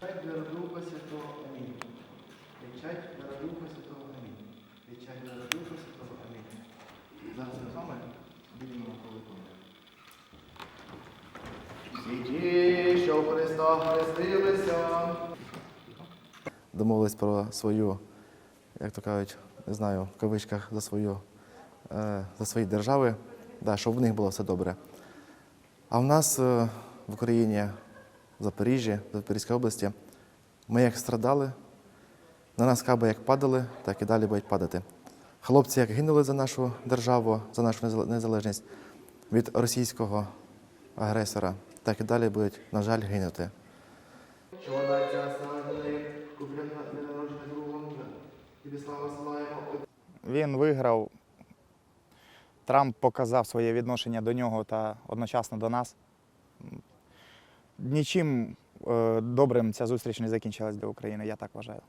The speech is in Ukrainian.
Печать Духа Святого. Амінь. Печать Духа Святого. Амінь. Печать Духа Святого. Амінь. Зараз ми з вами будемо колокольня. Світі, що в Христа хрестилися. Домовились про свою, як то кажуть, не знаю, в кавичках за свою, е, за свої держави, да, щоб в них було все добре. А в нас е, в Україні, в Запоріжжі, в Запорізькій області, ми як страдали, на нас каби як падали, так і далі будуть падати. Хлопці як гинули за нашу державу, за нашу незалежність від російського агресора, так і далі будуть, на жаль, гинути. Він виграв. Трамп показав своє відношення до нього та одночасно до нас. Нічим е, добрим ця зустріч не закінчилась для України, я так вважаю.